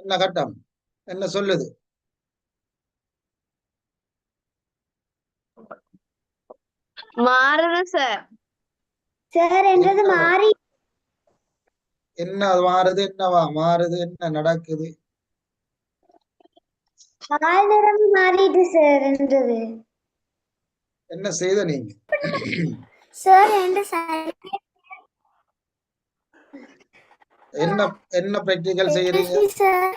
என்ன கட்டம்? என்ன சொல்லுது? மாறுது சார் சார் என்றது என்ன? மாறி? என்ன மாறுது? என்னவா? மாறுது? என்ன நடக்குது? பால் நிறம் மாறிட்டு சார் என்றது. என்ன செய்த நீங்க? என்ன என்ன பிராக்டிக்கல் செய்யறீங்க சார்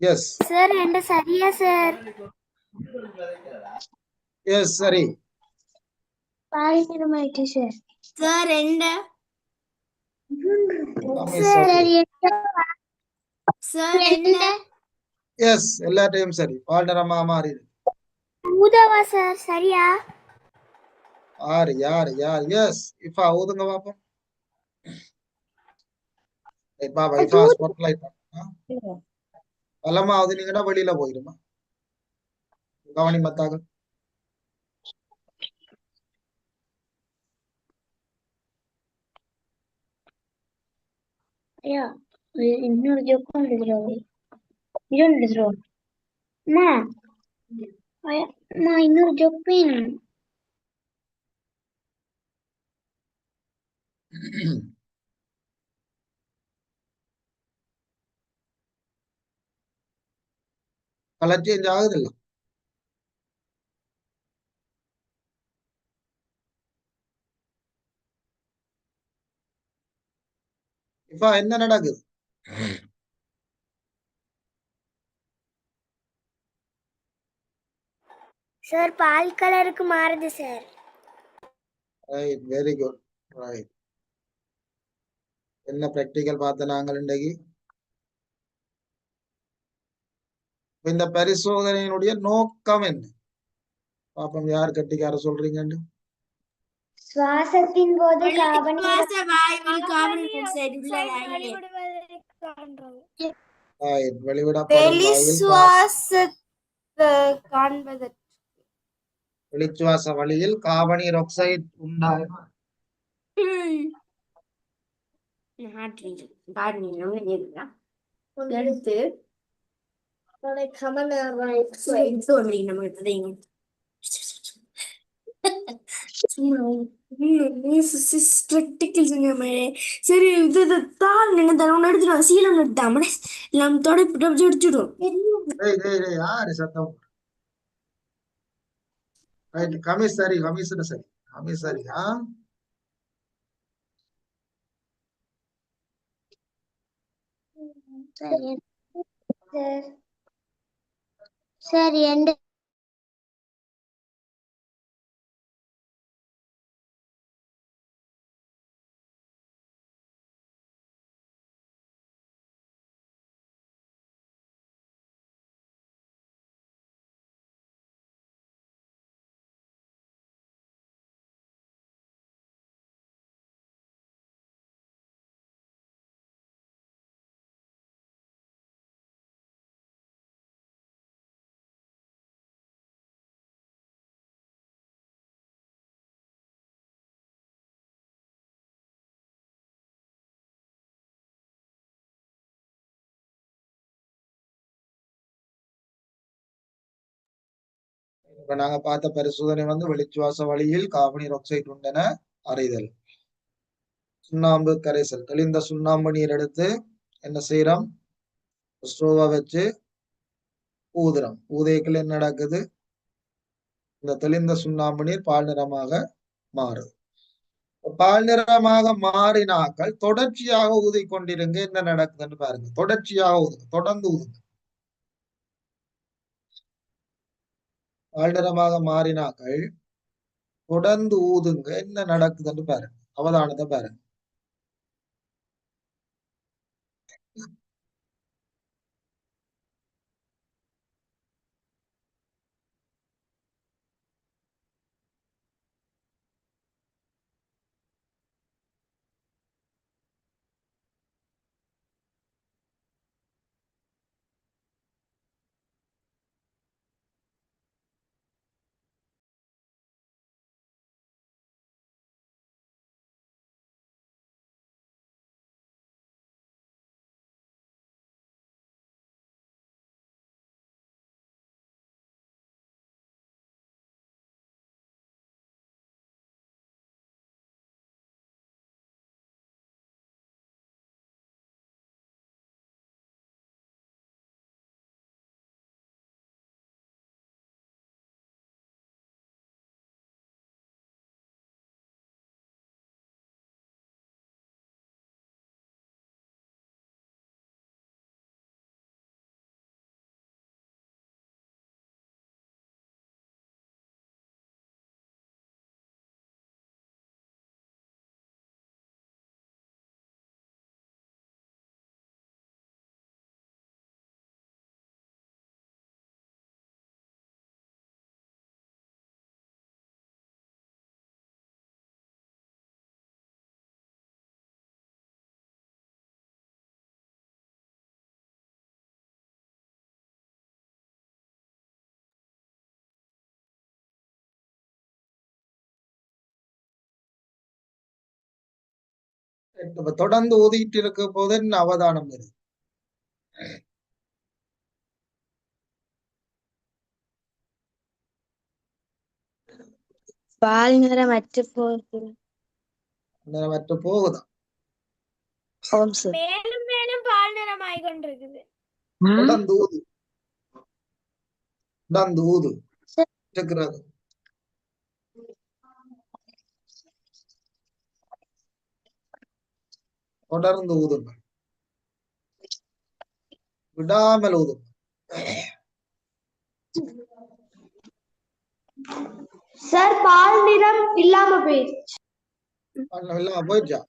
எஸ் சார் என்று சரியா சார். எஸ் சரி பால் நிறம் ஆயிட்டு சார் சார். என்ன சார் என்ன எஸ் எல்லா டைம் சரி. பால் நிறமா மாறிடு. ஊதாவா சார்? சரியா? யாரு யாரு யார்? எஸ் இப்பா ஊதுங்க பாப்போம். இப்பா ஸ்பாட் லைட் பலமா ஊதுனீங்கன்னா வெளியில போயிடுமா கவனி மத்தாக ஐயா இன்னொரு ஜோக்கம் எழுதுறோம் இன்னொன்று எழுதுறோம் அம்மா ஐயா. அம்மா இன்னொரு ஜோக் வேணும் கலர் சேஞ்ச் ஆகுது இல்ல இப்ப என்ன நடக்குது சார் பால் கலருக்கு மாறுது sir right very good right என்ன பிராக்டிக்கல் பார்த்த நாங்கள் இன்றைக்கு? இந்த பரிசோதனையினுடைய நோக்கம் என்ன? பாப்போம் யார் கட்டிக்கார சொல்றீங்கன்னு? சுவாசத்தின் போது காபன் சுவாச வாயுவில் கார்பன் டை ஆக்சைடு உள்ளதாயிலே ரைட் வெளிவிடப்படும் வாயுவில் கா- காண்பதற்கு வெளிச்சுவாச வழியில் காபனீர் ஆக்சைடு உண்டாகும் எடுத்து. நம்ம சரி இது இது தான் என்ன தரம் எடுத்துடும் சீலம் எடுத்தாம எல்லாம் தொடப்பி அடிச்சுடும் டேய் டேய் டேய் யாரு சத்தம் ரைட் கமிஸ் சரி கமிஷன் சரி கமிஸ் சரி ஆ சரி சார் எந்த இப்ப நாங்க பார்த்த பரிசோதனை வந்து வெளிச்சுவாச வழியில் காபனீர் ஆக்சைடு உண்டென அறைதல். சுண்ணாம்பு கரைசல். தெளிந்த சுண்ணாம்பு நீர் எடுத்து என்ன செய்யறோம்? ஸ்டோவா வச்சு ஊதுறோம். ஊதைக்குள்ள என்ன நடக்குது? இந்த தெளிந்த சுண்ணாம்பு நீர் பால் நிறமாக மாறுது. பால் நிறமாக மாறினாக்கள் தொடர்ச்சியாக ஊதி கொண்டிருங்க என்ன நடக்குதுன்னு பாருங்க. தொடர்ச்சியாக ஊதுங்க. தொடர்ந்து ஊதுங்க. பால் மாறினார்கள். மாறினாக்கள் தொடர்ந்து ஊதுங்க. என்ன நடக்குதுன்னு பாருங்க. அவதானத்தை பாருங்க. தொடர்ந்து ஊதிட்டு இருக்க போது அவதானம் வருது. பால் நிறம் அற்று போகுது. மற்ற போகுதா? மேலும் மேலும் பால் நிறமாய் கொண்டிருக்குது. தொடர்ந்து ஊது தொடர்ந்து ஊது சரி. இருக்கிறது. தொடர்ந்து ஊதுங்க விடாமல் ஊதுங்க சார் பால் நிறம் இல்லாம போயிடுச்சு. போயிடுச்சா?